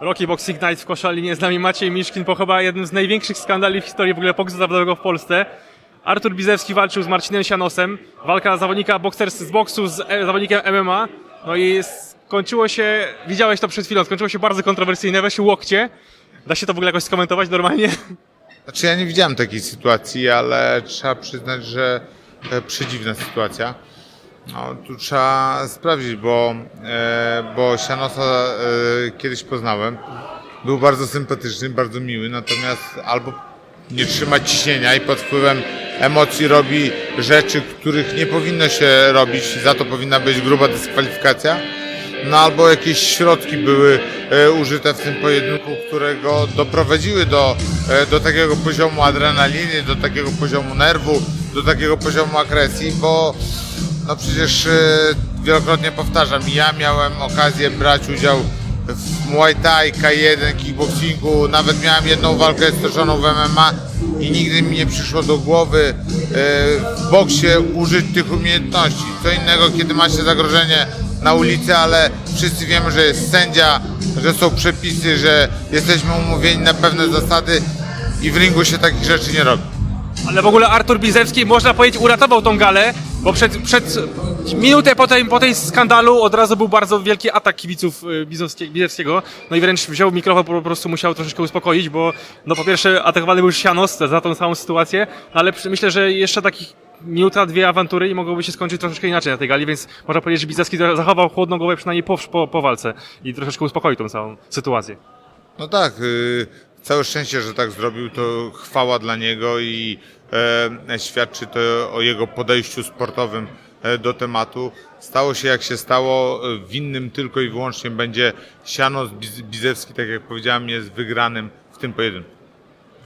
Rocky Boxing Night w Koszalinie z nami Maciej Miszkin po chyba jednym z największych skandali w historii w ogóle boksu zawodowego w Polsce. Artur Bizewski walczył z Marcinem Sianosem. Walka zawodnika boksers z boksu z e, zawodnikiem MMA. No i skończyło się, widziałeś to przed chwilą, skończyło się bardzo kontrowersyjne, weź łokcie. Da się to w ogóle jakoś skomentować normalnie? Znaczy ja nie widziałem takiej sytuacji, ale trzeba przyznać, że przedziwna sytuacja. No, tu trzeba sprawdzić, bo, e, bo Sianosa e, kiedyś poznałem. Był bardzo sympatyczny, bardzo miły, natomiast albo nie trzyma ciśnienia i pod wpływem emocji robi rzeczy, których nie powinno się robić, za to powinna być gruba dyskwalifikacja. No albo jakieś środki były e, użyte w tym pojedynku, które go doprowadziły do, e, do takiego poziomu adrenaliny, do takiego poziomu nerwu, do takiego poziomu agresji, bo no przecież e, wielokrotnie powtarzam, ja miałem okazję brać udział w Muay Thai, K1, kickboxingu, nawet miałem jedną walkę stoczoną w MMA i nigdy mi nie przyszło do głowy e, w boksie użyć tych umiejętności. Co innego, kiedy ma się zagrożenie na ulicy, ale wszyscy wiemy, że jest sędzia, że są przepisy, że jesteśmy umówieni na pewne zasady i w ringu się takich rzeczy nie robi. Ale w ogóle Artur Bizewski, można powiedzieć, uratował tą galę, bo przed, przed minutę po tej, po tej skandalu od razu był bardzo wielki atak kibiców y. No i wręcz wziął mikrofon, po prostu musiał troszeczkę uspokoić, bo no po pierwsze atakowany był Sianos za tą samą sytuację, ale przy- myślę, że jeszcze takich minuta, dwie awantury i mogłoby się skończyć troszeczkę inaczej na tej gali, więc można powiedzieć, że Bizewski zachował chłodną głowę przynajmniej po, po, po walce i troszeczkę uspokoił tą całą sytuację. No tak, y, całe szczęście, że tak zrobił, to chwała dla niego i e, świadczy to o jego podejściu sportowym e, do tematu. Stało się jak się stało, winnym tylko i wyłącznie będzie Siano Biz- Bizewski, tak jak powiedziałem, jest wygranym w tym pojedynku.